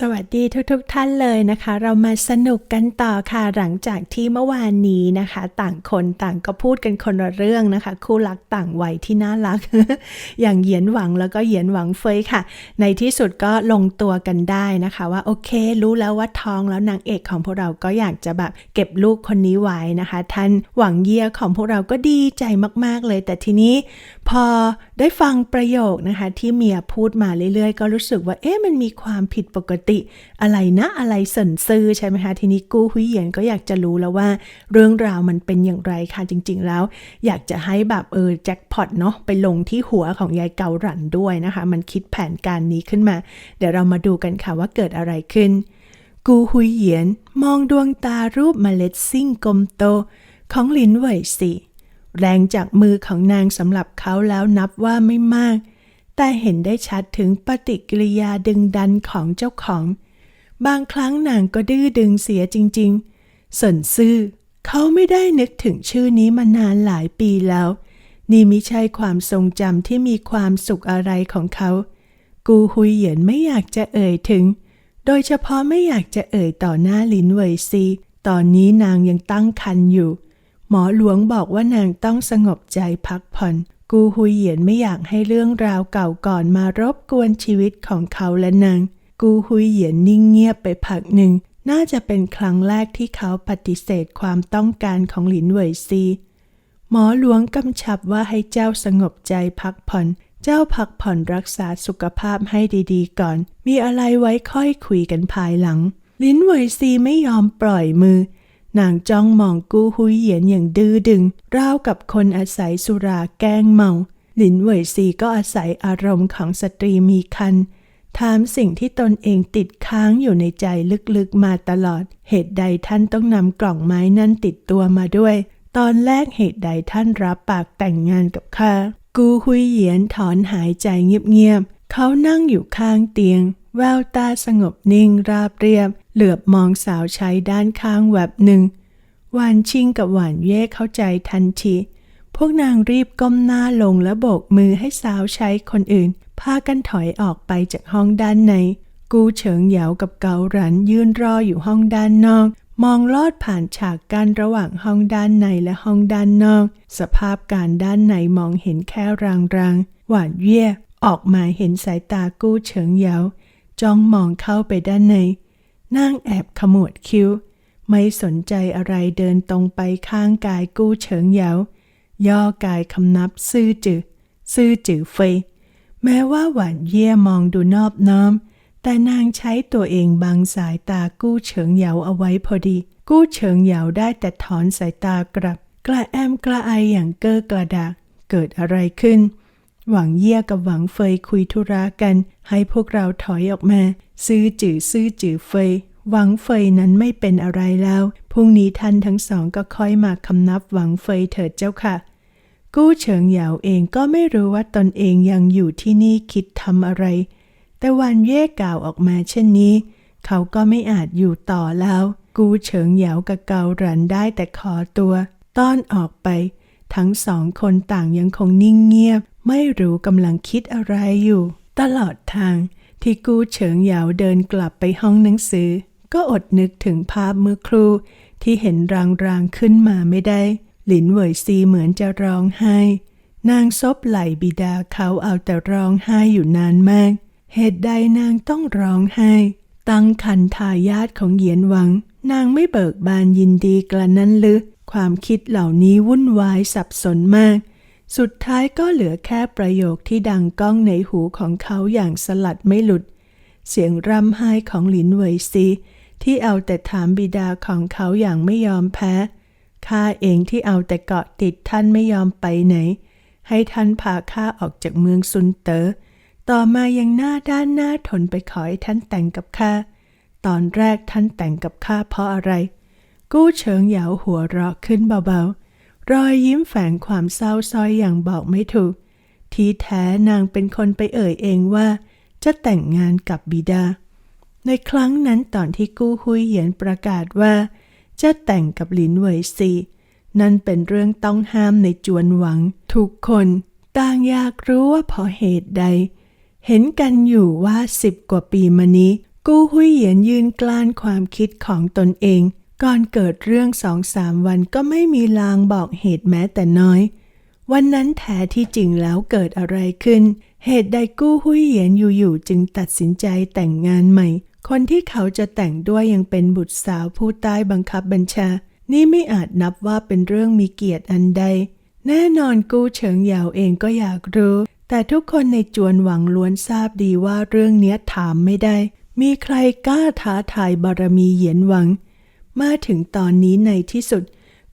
สวัสดีทุกๆทท่านเลยนะคะ เรามาสนุกกันต่อค่ะหลังจากที่เมื่อวานนี้นะคะ ต่างคนต่างก็พูดกันคนละเรื่องนะคะ คู่รักต่างวัยที่น่ารัก อย่างเหยียนหวังแล้วก็เหยียนหวังเฟยค่ะ ในที่สุดก็ลงตัวกันได้นะคะ ว่าโอเค รู้แล้วว่าท้องแล้วนางเอกของพวกเราก็อยากจะแบบเก็บลูกคนนี้ไว้นะคะ ท่านหวังเยียของพวกเราก็ดีใจมากๆเลย แต่ทีนี้พอ ได้ฟังประโยคนะคะที่เมียพูดมาเรื่อยๆ ก็รู้สึกว่าเอ๊ะมันมีความผิดปกติ อะไรนะอะไรสนซื่อใช่ไหมคะทีนี้กู้หุยเหยียนก็อยากจะรู้แล้วว่าเรื่องราวมันเป็นอย่างไรค่ะจริง ๆ แล้ว อยากจะให้แบบเออแจ็คพอตเนาะไปลงที่หัวของยายเกาหลันด้วยนะคะ มันคิดแผนการนี้ขึ้นมา เดี๋ยวเรามาดูกันค่ะว่าเกิดอะไรขึ้น กูหุยเหยียนมองดวงตารูปเมล็ดซิ่งกลมโตของลินเหวยสิ แรงจากมือของนางสำหรับเขาแล้วนับว่าไม่มาก แต่เห็นได้ชัดถึงปฏิกิริยาดึงดันของเจ้าของ บางครั้งนางก็ดื้อดึงเสียจริง ๆสนซื่อ เขาไม่ได้นึกถึงชื่อนี้มานานหลายปีแล้ว นี่มิใช่ความทรงจำที่มีความสุขอะไรของเขา กูฮุยเหยียนไม่อยากจะเอ่ยถึง โดยเฉพาะไม่อยากจะเอ่ยต่อหน้าลินเวยซีตอนนี้นางยังตั้งครรภ์อยู่ หมอหลวงบอกว่านางต้องสงบใจพักผ่อน กูฮุยเหยียนไม่อยากให้เรื่องราวเก่าก่อนมารบกวนชีวิตของเขาและนาง กูฮุยเหยียนนิ่งเงียบไปพักหนึ่ง น่าจะเป็นครั้งแรกที่เขาปฏิเสธความต้องการของหลินเวยซี หมอหลวงกำชับว่าให้เจ้าสงบใจพักผ่อน เจ้าพักผ่อนรักษาสุขภาพให้ดีๆ ก่อน มีอะไรไว้ค่อยคุยกันภายหลัง ลินเวยซีไม่ยอมปล่อยมือ นางจ้องมองกู้หุยเหยียนอย่างดื้อดึงราวกับคนอาศัยสุราแกล้งเมาหลินเหวยซีก็อาศัยอารมณ์ของสตรีมีคันถามสิ่งที่ตนเองติดค้างอยู่ในใจลึกๆมาตลอด เหตุใดท่านต้องนำกล่องไม้นั้นติดตัวมาด้วย ตอนแรกเหตุใดท่านรับปากแต่งงานกับข้า กูหุยเหยียนถอนหายใจเงียบๆ เขานั่งอยู่ข้างเตียง แววตาสงบนิ่งราบเรียบ เหลือบมองสาวใช้ด้านข้างแวบหนึ่งหวานชิงกับหวานเย่เข้าใจทันที พวกนางรีบก้มหน้าลงและโบกมือให้สาวใช้คนอื่น พากันถอยออกไปจากห้องด้านใน กูเฉิงเหยากับเกาหลันยืนรออยู่ห้องด้านนอก มองลอดผ่านฉากกั้นระหว่างห้องด้านในและห้องด้านนอก สภาพการด้านในมองเห็นแค่รางๆ หวานเย่ออกมาเห็นสายตากู้เฉิงเหยาจ้องมองเข้าไปด้านใน นางแอบขมวดคิ้ว ไม่สนใจอะไรเดินตรงไปข้างกายกู้เฉิงเหยาย่อกายคำนับซื่อจือซื่อจือเฟย แม้ว่าหวานเยี่ยมองดูนอบน้อม แต่นางใช้ตัวเองบังสายตากู้เฉิงเหยาเอาไว้พอดี กู้เฉิงเหยาได้แต่ถอนสายตากลับ กระแอมกระไออย่างเก้อกระดากเกิดอะไรขึ้น หวังเยี่ยกับหวังเฟยคุยธุระกัน ให้พวกเราถอยออกมา ซื้อจื่อซื้อจื่อเฟย หวังเฟยนั้นไม่เป็นอะไรแล้ว พรุ่งนี้ท่านทั้งสองก็ค่อยมาคำนับหวังเฟยเถิดเจ้าค่ะ กู้เฉิงเหยาเองก็ไม่รู้ว่าตนเองยังอยู่ที่นี่คิดทำอะไร แต่วันเย่กล่าวออกมาเช่นนี้ เขาก็ไม่อาจอยู่ต่อแล้ว กู้เฉิงเหยากับเกาหลันได้แต่ขอตัว ต้อนออกไป ทั้งสองคนต่างยังคงนิ่งเงียบ ไม่รู้กำลังคิดอะไรอยู่ ตลอดทางที่กู้เฉิงเหยาเดินกลับไปห้องหนังสือ ก็อดนึกถึงภาพเมื่อครู่ที่เห็นรางๆขึ้นมาไม่ได้ หลินเหวยซีเหมือนจะร้องไห้ นางซบไหลบิดาเขาเอาแต่ร้องไห้อยู่นานมาก เหตุใดนางต้องร้องไห้ ตั้งคันทายาทของเหยียนหวัง นางไม่เบิกบานยินดีกระนั้นหรือความคิดเหล่านี้วุ่นวายสับสนมาก สุดท้ายก็เหลือแค่ประโยคที่ดังก้องในหูของเขาอย่างสลัดไม่หลุด เสียงร่ำไห้ของหลินเวยซีที่เอาแต่ถามบิดาของเขาอย่างไม่ยอมแพ้ ข้าเองที่เอาแต่เกาะติดท่านไม่ยอมไปไหน ให้ท่านพาข้าออกจากเมืองซุนเตอ๋อ ต่อมายังหน้าด้านหน้าทนไปขอให้ท่านแต่งกับข้า ตอนแรกท่านแต่งกับข้าเพราะอะไร กู้เฉิงเหยาหัวเราะขึ้นเบาๆ รอยยิ้มแฝงความเศร้าซ้อยอย่างบอกไม่ถูก ที่แท้นางเป็นคนไปเอ่ยเองว่า จะแต่งงานกับบิดา ในครั้งนั้นตอนที่กู้หุยเหยียนประกาศว่า จะแต่งกับหลินเวยซีนั่นเป็นเรื่องต้องห้ามในจวนหวัง ทุกคนต่างอยากรู้ว่าเพราะเหตุใด เห็นกันอยู่ว่าสิบกว่าปีมานี้ กู้หุยเหยียนยืนกลานความคิดของตนเอง ก่อนเกิดเรื่องสองสามวันก็ไม่มีลางบอกเหตุแม้แต่น้อย วันนั้นแท้ที่จริงแล้วเกิดอะไรขึ้น เหตุใดกู้หุยเหยียนอยู่ๆจึงตัดสินใจแต่งงานใหม่ คนที่เขาจะแต่งด้วยยังเป็นบุตรสาวผู้ใต้บังคับบัญชา นี่ไม่อาจนับว่าเป็นเรื่องมีเกียรติอันใด แน่นอนกู้เฉิงหยาวเองก็อยากรู้ แต่ทุกคนในจวนหวังล้วนทราบดีว่าเรื่องเนี้ยถามไม่ได้ มีใครกล้าท้าทายบารมีเหยียนหวัง มาถึงตอนนี้ในที่สุด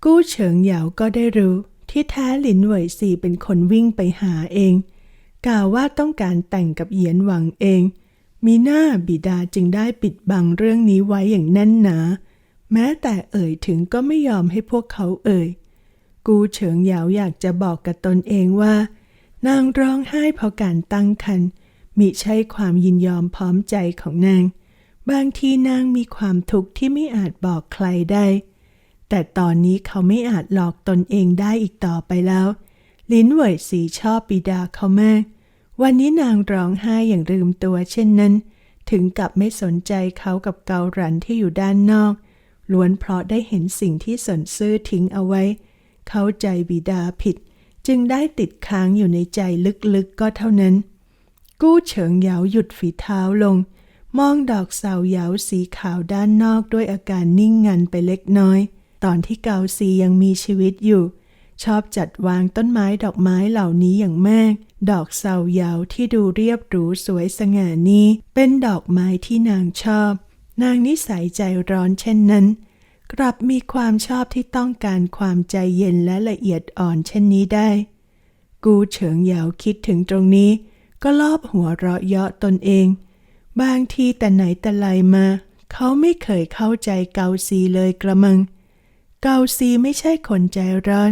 กู้เฉิงเหยาก็ได้รู้ ที่แท้หลินเหวยซีเป็นคนวิ่งไปหาเองกล่าวว่าต้องการแต่งกับเหยียนหวังเอง มีหน้าบิดาจึงได้ปิดบังเรื่องนี้ไว้อย่างแน่นหนา แม้แต่เอ่ยถึงก็ไม่ยอมให้พวกเขาเอ่ย กูเฉิงเหยาอยากจะบอกกับตนเองว่า นางร้องไห้เพราะการตั้งครรภ์มิใช่ความยินยอมพร้อมใจของนาง บางทีนางมีความทุกข์ที่ไม่อาจบอกใครได้ แต่ตอนนี้เขาไม่อาจหลอกตนเองได้อีกต่อไปแล้ว ลิ้นเหวยสีชอบบิดาเขามาก วันนี้นางร้องไห้อย่างลืมตัวเช่นนั้น ถึงกับไม่สนใจเขากับเกาหลันที่อยู่ด้านนอก ล้วนเพราะได้เห็นสิ่งที่สนซื่อทิ้งเอาไว้ เข้าใจบิดาผิด จึงได้ติดค้างอยู่ในใจลึกๆก็เท่านั้น กู้เฉิงเหยาหยุดฝีเท้าลง มองดอกเสาเหยาสีขาวด้านนอกด้วยอาการนิ่งงันไปเล็กน้อย ตอนที่เกาซียังมีชีวิตอยู่ ชอบจัดวางต้นไม้ดอกไม้เหล่านี้อย่างมาก ดอกเสาเหยาที่ดูเรียบหรูสวยสง่านี้ เป็นดอกไม้ที่นางชอบ นางนิสัยใจร้อนเช่นนั้น กลับมีความชอบที่ต้องการความใจเย็นและละเอียดอ่อนเช่นนี้ได้ กูเฉิงเหยาคิดถึงตรงนี้ ก็ลอบหัวเราะเยาะตนเอง บางทีแต่ไหนแต่ไรมา เขาไม่เคยเข้าใจเกาซีเลยกระมัง เกาซีไม่ใช่คนใจร้อน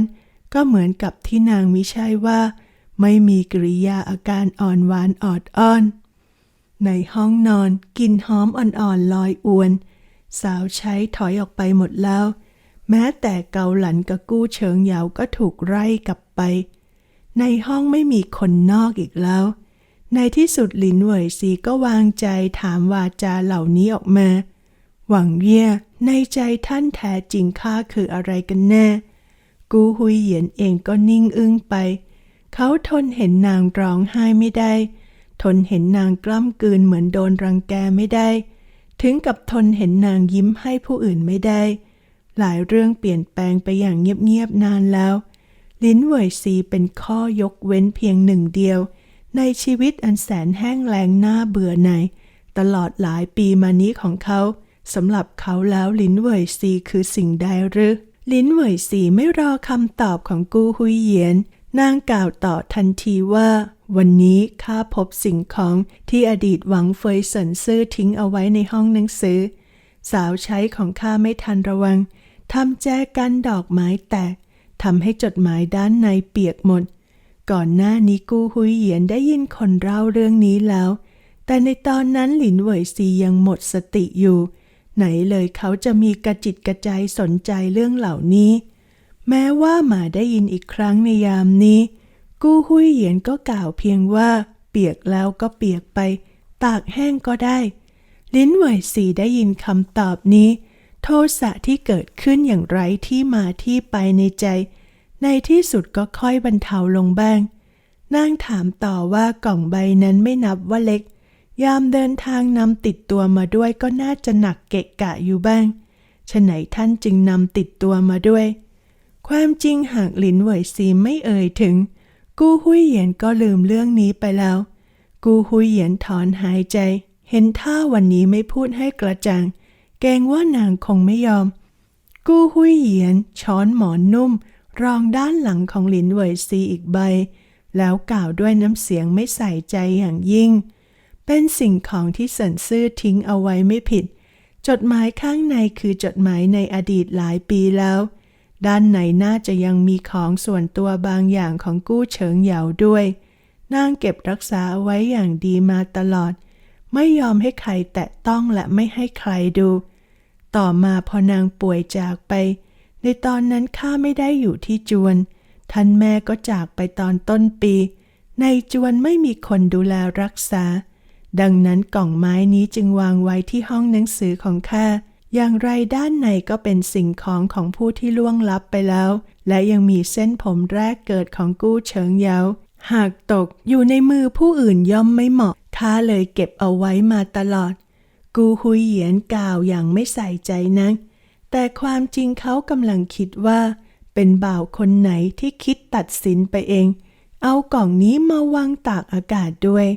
ก็เหมือนกับที่นางมิใช่ว่า ไม่มีกริยาอาการอ่อนหวานออดอ้อน ในห้องนอนกลิ่นหอมอ่อนๆลอยอวน สาวใช้ถอยออกไปหมดแล้ว แม้แต่เกาหลันกับกู้เฉิงเหยาก็ถูกไล่กลับไป ในห้องไม่มีคนนอกอีกแล้ว ในที่สุดหลินเหวยซีก็วางใจถามวาจาเหล่านี้ออกมา หวังเย่ยในใจท่านแท้จริงข้าคืออะไรกันแน่ กูหุยเหยียนเองก็นิ่งอึ้งไป เขาทนเห็นนางร้องไห้ไม่ได้ ทนเห็นนางกล้ำกืนเหมือนโดนรังแกไม่ได้ ถึงกับทนเห็นนางยิ้มให้ผู้อื่นไม่ได้ หลายเรื่องเปลี่ยนแปลงไปอย่างเงียบๆนานแล้ว ลิ้นเหวยซีเป็นข้อยกเว้นเพียงหนึ่งเดียว ในชีวิตอันแสนแห้งแล้งน่าเบื่อหน่ายตลอดหลายปีมานี้ของเขาสำหรับเขาแล้วลิ้นเหวยซีคือสิ่งใดหรือ ลิ้นเหวยซีไม่รอคำตอบของกูฮุยเยียน นางกล่าวต่อทันทีว่า วันนี้ข้าพบสิ่งของที่อดีตหวังเฟยเสินซื่อทิ้งเอาไว้ในห้องหนังสือ สาวใช้ของข้าไม่ทันระวังทำแจกันดอกไม้แตกทำให้จดหมายด้านในเปียกหมด ก่อนหน้านี้กูฮุยเหยียนได้ยินคนเล่าเรื่องนี้แล้ว แต่ในตอนนั้นหลินเหวยซียังหมดสติอยู่ ไหนเลยเขาจะมีกระจิตกระใจสนใจเรื่องเหล่านี้ แม้ว่ามาได้ยินอีกครั้งในยามนี้ กู้หุยเหยียนก็กล่าวเพียงว่า เปียกแล้วก็เปียกไป ตากแห้งก็ได้ลิ้นเหวยสีได้ยินคำตอบนี้ โทสะที่เกิดขึ้นอย่างไรที่มาที่ไปในใจ ในที่สุดก็ค่อยบรรเทาลงบ้าง นางถามต่อว่ากล่องใบนั้นไม่นับว่าเล็ก ยามเดินทางนำติดตัวมาด้วยก็น่าจะหนักเกะกะอยู่บ้างฉะไหนท่านจึงนำติดตัวมาด้วย ความจริงหากหลินเหวยซีไม่เอ่ยถึง กู้หุยเหยียนก็ลืมเรื่องนี้ไปแล้ว กู้หุยเหยียนถอนหายใจ เห็นท่าวันนี้ไม่พูดให้กระจ่างเกงว่านางคงไม่ยอม กู้หุยเหยียนช้อนหมอนนุ่ม รองด้านหลังของหลินเวยซีอีกใบ แล้วกล่าวด้วยน้ำเสียงไม่ใส่ใจอย่างยิ่ง เป็นสิ่งของที่สินซื่อทิ้งเอาไว้ไม่ผิด จดหมายข้างในคือจดหมายในอดีตหลายปีแล้ว ด้านในน่าจะยังมีของส่วนตัวบางอย่างของกู้เฉิงเหยาด้วยนางเก็บรักษาเอาไว้อย่างดีมาตลอด ไม่ยอมให้ใครแตะต้องและไม่ให้ใครดู ต่อมาพอนางป่วยจากไป ในตอนนั้นข้าไม่ได้อยู่ที่จวน ท่านแม่ก็จากไปตอนต้นปี ในจวนไม่มีคนดูแลรักษา ดังนั้นกล่องไม้นี้จึงวางไว้ที่ห้องหนังสือของข้า อย่างไรด้านในก็เป็นสิ่งของของผู้ที่ล่วงลับไปแล้ว และยังมีเส้นผมแรกเกิดของกู้เฉิงเยา หากตกอยู่ในมือผู้อื่นย่อมไม่เหมาะข้าเลยเก็บเอาไว้มาตลอด กูฮุยเหยียนกล่าวอย่างไม่ใส่ใจนัก แต่ความจริงเขากำลังคิดว่า เป็นบ่าวคนไหนที่คิดตัดสินไปเอง เอากล่องนี้มาวางตากอากาศด้วย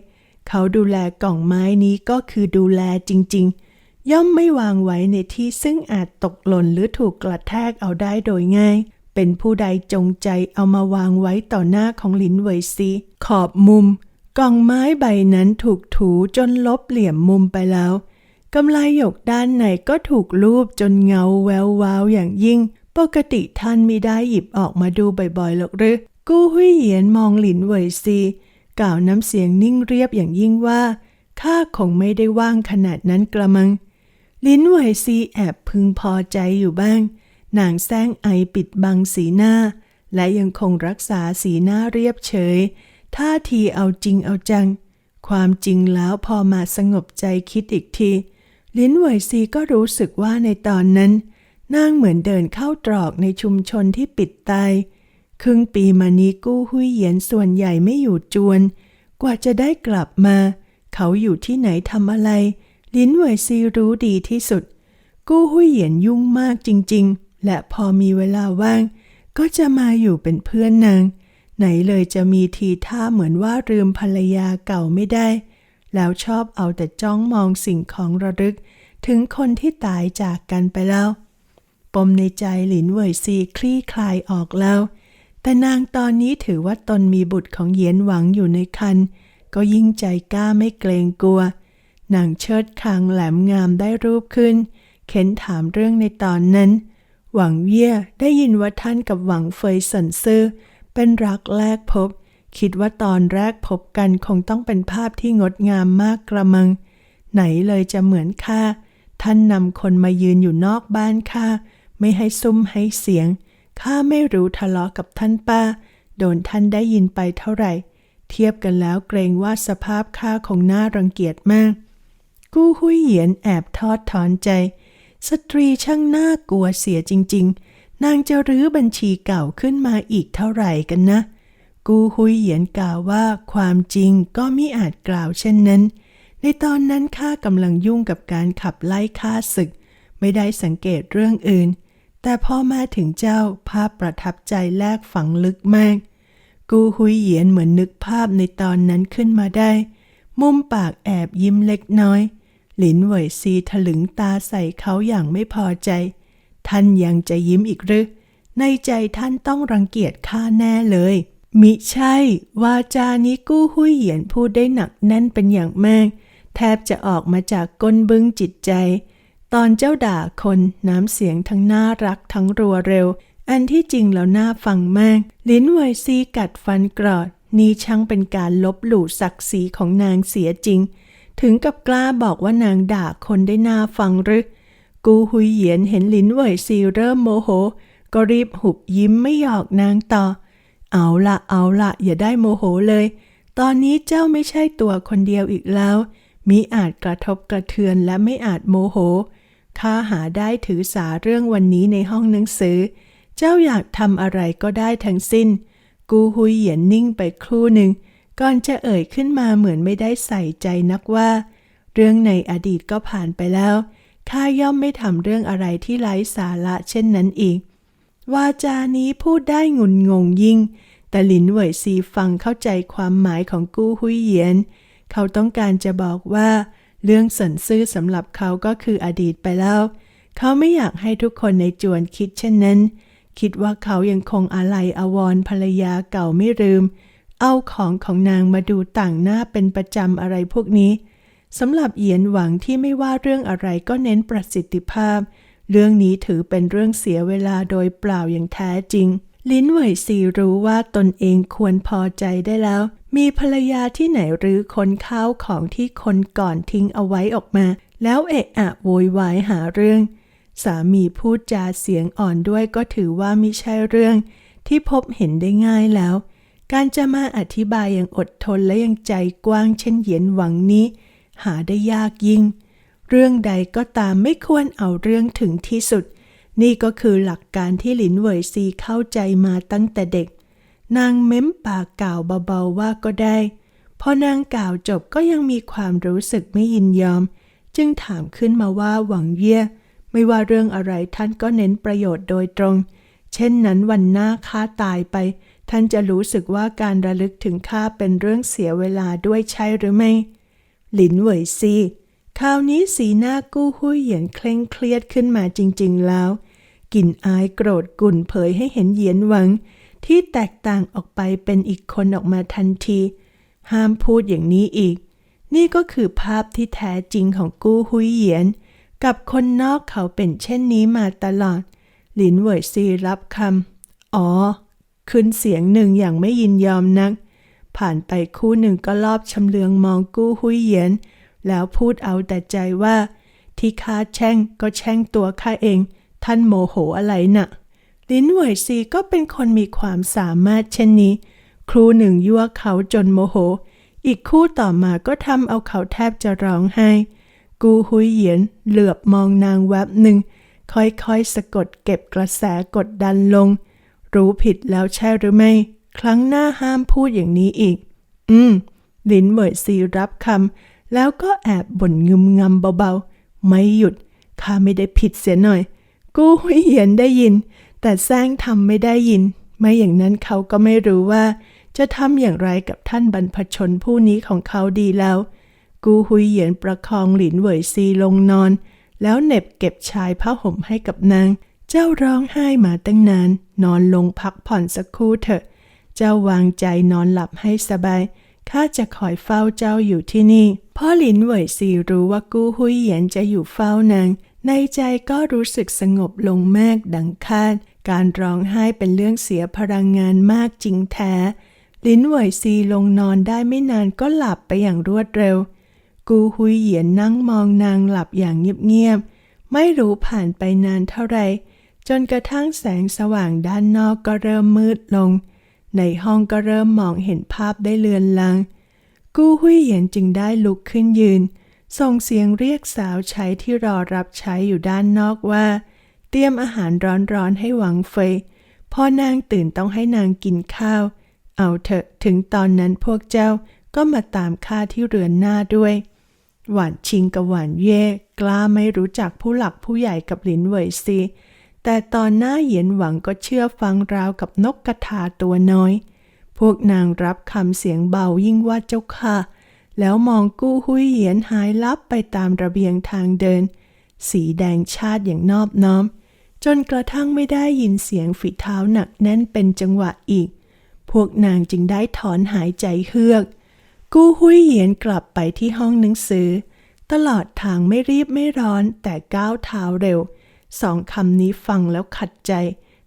เขาดูแลกล่องไม้นี้ก็คือดูแลจริง ๆ ย่อมไม่วางไว้ในที่ซึ่งอาจตกหล่นหรือถูกกระแทกเอาได้โดยง่าย เป็นผู้ใดจงใจเอามาวางไว้ต่อหน้าของหลินเหวยซีขอบมุม กล่องไม้ใบนั้นถูกถูจนลบเหลี่ยมมุมไปแล้ว กำไลหยกด้านในก็ถูกลูบจนเงาแวววาวอย่างยิ่ง ปกติท่านมิได้หยิบออกมาดูบ่อยๆหรอกหรือกู้หุยเหยียนมองหลินเวยซี กล่าวน้ำเสียงนิ่งเรียบอย่างยิ่งว่าข้าคงไม่ได้ว่างขนาดนั้นกระมัง ลิ้นเวยซีแอบพึงพอใจอยู่บ้าง นางแซงไอปิดบังสีหน้า และยังคงรักษาสีหน้าเรียบเฉย ท่าทีเอาจริงเอาจัง ความจริงแล้วพอมาสงบใจคิดอีกที ลิ้นเหวยซีก็รู้สึกว่าในตอนนั้น นางเหมือนเดินเข้าตรอกในชุมชนที่ปิดตาย ครึ่งปีมานี้กู้หุยเหยียนส่วนใหญ่ไม่อยู่จวน กว่าจะได้กลับมา เขาอยู่ที่ไหนทำอะไร ลิ้นเหวยซีรู้ดีที่สุด กู้หุยเหยียนยุ่งมากจริง ๆ และพอมีเวลาว่าง ก็จะมาอยู่เป็นเพื่อนนาง ไหนเลยจะมีทีท่าเหมือนว่าลืมภรรยาเก่าไม่ได้ แล้วชอบเอาแต่จ้องมองสิ่งของระลึก ถึงคนที่ตายจากกันไปแล้ว ปมในใจหลินเหวยซีคลี่คลายออกแล้ว แต่นางตอนนี้ถือว่าตนมีบุตรของเยียนหวังอยู่ในคันก็ยิ่งใจกล้าไม่เกรงกลัว นางเชิดคางแหลมงามได้รูปขึ้น เข็นถามเรื่องในตอนนั้น หวังเยี่ยได้ยินว่าท่านกับหวังเฟยสันซื่อเป็นรักแรกพบ คิดว่าตอนแรกพบกันคงต้องเป็นภาพที่งดงามมากกระมัง ไหนเลยจะเหมือนข้าท่านนำคนมายืนอยู่นอกบ้านข้าไม่ให้ซุ้มให้เสียงข้าไม่รู้ทะเลาะกับท่านป้า โดนท่านได้ยินไปเท่าไหร่ เทียบกันแล้วเกรงว่าสภาพข้าคงน่ารังเกียจมาก กู้หุยเหยียนแอบทอดถอนใจ สตรีช่างน่ากลัวเสียจริง ๆ นางจะรื้อบัญชีเก่าขึ้นมาอีกเท่าไหร่กันนะ กูฮุยเหยียนกล่าวว่าความจริงก็มิอาจกล่าวเช่นนั้น ในตอนนั้นข้ากำลังยุ่งกับการขับไล่ข้าศึก ไม่ได้สังเกตเรื่องอื่น แต่พอมาถึงเจ้าภาพประทับใจแลกฝังลึกมาก กูฮุยเหยียนเหมือนนึกภาพในตอนนั้นขึ้นมาได้ มุมปากแอบยิ้มเล็กน้อย หลินเหวยซีถลึงตาใส่เขาอย่างไม่พอใจ ท่านยังจะยิ้มอีกหรือในใจท่านต้องรังเกียจข้าแน่เลย มิใช่ วาจานี้กู้หุยเหยียนพูดได้หนักแน่นเป็นอย่างมาก แทบจะออกมาจากก้นบึ้งจิตใจ ตอนเจ้าด่าคนน้ำเสียงทั้งน่ารักทั้งรัวเร็ว อันที่จริงแล้วน่าฟังมาก ลิ้นไวซีกัดฟันกรอด นี่ช่างเป็นการลบหลู่ศักดิ์ศรีของนางเสียจริง ถึงกับกล้าบอกว่านางด่าคนได้น่าฟังหรือกูหุยเหยียนเห็นลิ้นเวยซีเริ่มโมโห ก็รีบหุบยิ้มไม่หยอกนางต่อ เอาละเอาละอย่าได้โมโหเลย ตอนนี้เจ้าไม่ใช่ตัวคนเดียวอีกแล้ว มิอาจกระทบกระเทือนและไม่อาจโมโห ข้าหาได้ถือสาเรื่องวันนี้ในห้องหนังสือ เจ้าอยากทำอะไรก็ได้ทั้งสิ้น กูหุยเหยียนนิ่งไปครู่หนึ่ง ก่อนจะเอ่ยขึ้นมาเหมือนไม่ได้ใส่ใจนักว่า เรื่องในอดีตก็ผ่านไปแล้ว ข้าย่อมไม่ทำเรื่องอะไรที่ไร้สาระเช่นนั้นอีก วาจานี้พูดได้งุนงงยิ่ง แต่หลินเหวยซีฟังเข้าใจความหมายของกู้หุยเหยียน เขาต้องการจะบอกว่า เรื่องสันซื่อสำหรับเขาก็คืออดีตไปแล้ว เขาไม่อยากให้ทุกคนในจวนคิดเช่นนั้น คิดว่าเขายังคงอาลัยอวรภรรยาเก่าไม่ลืม เอาของของนางมาดูต่างหน้าเป็นประจำอะไรพวกนี้สำหรับเหยียนหวังที่ไม่ว่าเรื่องอะไรก็เน้นประสิทธิภาพ เรื่องนี้ถือเป็นเรื่องเสียเวลาโดยเปล่าอย่างแท้จริง ลิ้นเหวยซีรู้ว่าตนเองควรพอใจได้แล้ว มีภรรยาที่ไหนหรือคนข้าวของที่คนก่อนทิ้งเอาไว้ออกมา แล้วเอะอะโวยวายหาเรื่อง สามีพูดจาเสียงอ่อนด้วยก็ถือว่ามิใช่เรื่อง ที่พบเห็นได้ง่ายแล้ว การจะมาอธิบายอย่างอดทนและยังใจกว้างเช่นเหยียนหวังนี้ หาได้ยากยิ่ง เรื่องใดก็ตามไม่ควรเอาเรื่องถึงที่สุด นี่ก็คือหลักการที่หลินเหวยซีเข้าใจมาตั้งแต่เด็ก นางเม้มปากกล่าวเบาๆว่าก็ได้ พอนางกล่าวจบก็ยังมีความรู้สึกไม่ยินยอม จึงถามขึ้นมาว่าหวังเย่ยไม่ว่าเรื่องอะไรท่านก็เน้นประโยชน์โดยตรง เช่นนั้นวันหน้าข้าตายไป ท่านจะรู้สึกว่าการระลึกถึงข้าเป็นเรื่องเสียเวลาด้วยใช่หรือไม่ หลินเหวยซี คราวนี้สีหน้ากู้หุยเหยียนเคร่งเครียดขึ้นมาจริง ๆ แล้ว กลิ่นอายโกรธกุ่นเผยให้เห็นเหยียนหวัง ที่แตกต่างออกไปเป็นอีกคนออกมาทันที ห้ามพูดอย่างนี้อีก นี่ก็คือภาพที่แท้จริงของกู้หุยเหยียน กับคนนอกเขาเป็นเช่นนี้มาตลอด หลินเหวยซีรับคำอ๋อ ขึ้นเสียงหนึ่งอย่างไม่ยินยอมนัก ผ่านไปคู่หนึ่งก็รอบชำเลืองมองกู้หุยเหยียน แล้วพูดเอาแต่ใจว่า ที่ข้าแช่งก็แช่งตัวข้าเอง ท่านโมโหอะไรน่ะ ลินเหวยซีก็เป็นคนมีความสามารถเช่นนี้ ครูหนึ่งยั่วเขาจนโมโห อีกคู่ต่อมาก็ทำเอาเขาแทบจะร้องไห้ กูหุยเหยียนเหลือบมองนางแวบหนึ่ง ค่อยๆสะกดเก็บกระแสกดดันลง รู้ผิดแล้วใช่หรือไม่ ครั้งหน้าห้ามพูดอย่างนี้อีก อืมลินเหมยซีรับคำ แล้วก็แอบบ่นงึมงำเบาๆ ไม่หยุด ข้าไม่ได้ผิดเสียหน่อย กูหุยเหยียนได้ยิน แต่แซงทำไม่ได้ยิน ไม่อย่างนั้นเขาก็ไม่รู้ว่า จะทำอย่างไรกับท่านบรรพชนผู้นี้ของเขาดีแล้ว กูหุยเหยียนประคองหลินเหวยซีลงนอน แล้วเน็บเก็บชายผ้าห่มให้กับนาง เจ้าร้องไห้มาตั้งนาน นอนลงพักผ่อนสักครู่เถอะ เจ้าวางใจนอนหลับให้สบาย ข้าจะคอยเฝ้าเจ้าอยู่ที่นี่ พ่อหลินเหวยซีรู้ว่ากู้หุยเหยียนจะอยู่เฝ้านางในใจก็รู้สึกสงบลงมากดังคาด การร้องไห้เป็นเรื่องเสียพลังงานมากจริงแท้ ลินเหวยซีลงนอนได้ไม่นานก็หลับไปอย่างรวดเร็ว กูหุยเหยียนนั่งมองนางหลับอย่างเงียบๆ ไม่รู้ผ่านไปนานเท่าไร จนกระทั่งแสงสว่างด้านนอกก็เริ่มมืดลง ในห้องก็เริ่มมองเห็นภาพได้เลือนลาง กู้หุยเหยียนจึงได้ลุกขึ้นยืน ส่งเสียงเรียกสาวใช้ที่รอรับใช้อยู่ด้านนอกว่า เตรียมอาหารร้อนๆให้หวังเฟยพอนางตื่นต้องให้นางกินข้าว เอาเถอะถึงตอนนั้นพวกเจ้าก็มาตามข้าที่เรือนหน้าด้วย หวานชิงกับหวานเย่กล้าไม่รู้จักผู้หลักผู้ใหญ่กับหลินเวยซี แต่ตอนหน้าเหยียนหวังก็เชื่อฟังราวกับนกกระทาตัวน้อย พวกนางรับคำเสียงเบายิ่งว่าเจ้าค่ะ แล้วมองกู้หุยเหยียนหายลับไปตามระเบียงทางเดิน สีแดงชาติอย่างนอบน้อม จนกระทั่งไม่ได้ยินเสียงฝีเท้าหนักแน่นเป็นจังหวะอีก พวกนางจึงได้ถอนหายใจเฮือก กู้หุยเหยียนกลับไปที่ห้องหนังสือ ตลอดทางไม่รีบไม่ร้อนแต่ก้าวเท้าเร็ว สองคำนี้ฟังแล้วขัดใจ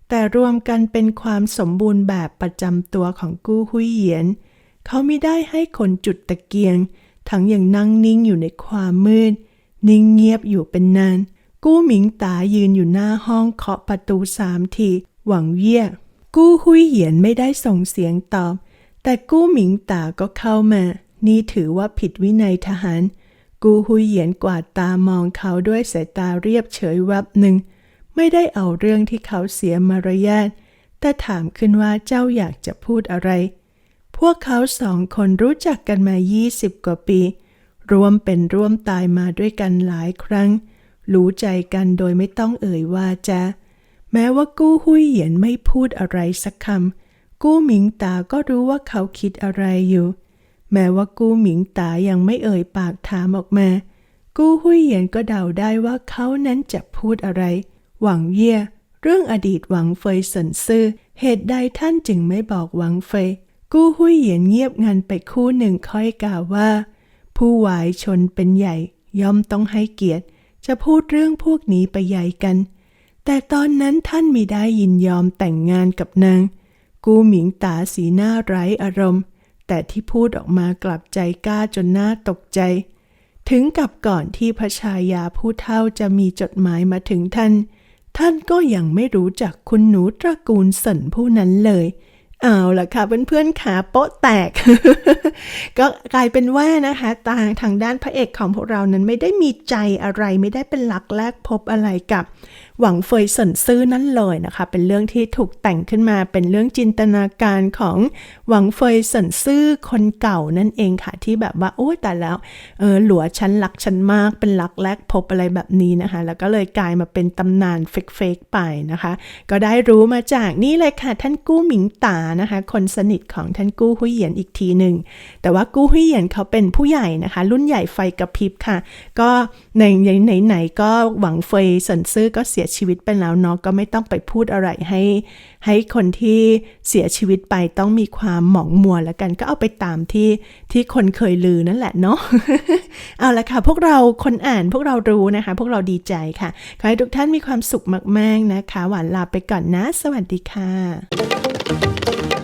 แต่รวมกันเป็นความสมบูรณ์แบบประจำตัวของกู้หุยเหยียน เขาไม่ได้ให้คนจุดตะเกียง ทั้งยังนั่งนิ่งอยู่ในความมืด นิ่งเงียบอยู่เป็นนาน กู้หมิงตายืนอยู่หน้าห้องเคาะประตูสามที หวังเยี่ยกู้หุยเหยียนไม่ได้ส่งเสียงตอบ แต่กู้หมิงตาก็เข้ามา นี่ถือว่าผิดวินัยทหาร กูหุยเหยียนกวาดตามองเขาด้วยสายตาเรียบเฉยวับหนึ่ง ไม่ได้เอาเรื่องที่เขาเสียมารยาทแต่ถามขึ้นว่าเจ้าอยากจะพูดอะไร พวกเขาสองคนรู้จักกันมา 20 กว่าปีร่วมเป็นร่วมตายมาด้วยกันหลายครั้ง รู้ใจกันโดยไม่ต้องเอ่ยว่าจะแม้ว่ากู้หุยเหยียนไม่พูดอะไรสักคำ กู้หมิงตาก็รู้ว่าเขาคิดอะไรอยู่ แม้ว่ากู้หมิงตายังไม่เอ่ยปากถามออกมา กู้หุยเหยียนก็เดาได้ว่าเขานั้นจะพูดอะไร หวังเย่ยเรื่องอดีตหวังเฟยสนซื่อ เหตุใดท่านจึงไม่บอกหวังเฟย กู้หุยเหยียนเงียบงันไปคู่หนึ่งค่อยกล่าวว่า ผู้วายชนเป็นใหญ่ ย่อมต้องให้เกียรติ จะพูดเรื่องพวกนี้ไปใหญ่กัน แต่ตอนนั้นท่านมิได้ยินยอมแต่งงานกับนาง กู้หมิงตาสีหน้าไร้อารมณ์ แต่ที่พูดออกมากลับใจกล้าจนน่าตกใจ ถึงกับก่อนที่พระชายาผู้เฒ่าจะมีจดหมายมาถึงท่าน ท่านก็ยังไม่รู้จักคุณหนูตระกูลสินผู้นั้นเลยเอาล่ะค่ะเพื่อนๆขาโป๊ะแตก ก็กลายเป็นว่านะคะทางทางด้านพระเอกของพวกเรานั้นไม่ได้มีใจอะไรไม่ได้เป็นหลักแรกพบอะไรกับ หวังเฟยสนซื่อนั่นเลยนะคะ เป็นเรื่องที่ถูกแต่งขึ้นมาเป็นเรื่องจินตนาการของหวังเฟยสนซื่อคนเก่านั่นเองค่ะ ที่แบบว่าโอ้ยแต่แล้วเออหลัวฉันรักฉันมากเป็นรักแรกพบอะไรแบบนี้นะคะ แล้วก็เลยกลายมาเป็นตำนานเฟกๆไปนะคะ ก็ได้รู้มาจากนี่เลยค่ะท่านกู้หมิงตานะคะ คนสนิทของท่านกู้หุยเหยียนอีกทีหนึ่งแต่ว่ากู้หุยเหยียนเขาเป็นผู้ใหญ่นะคะ รุ่นใหญ่ไฟกระพริบค่ะ ก็ในไหนไหนๆก็หวังเฟยสนซื่อก็เสียยชีวิตไปแล้วเนาะก็ไม่ต้องไปพูดอะไรให้ ให้คนที่เสียชีวิตไปต้องมีความหมองมัวแล้วกันก็เอาไปตามที่ที่คนเคยลือนั่นแหละเนาะเอาละค่ะ พวกเราคนอ่านพวกเรารู้นะคะ พวกเราดีใจค่ะ ขอให้ทุกท่านมีความสุขมาก ๆนะคะ หวานลาไปก่อนนะ สวัสดีค่ะ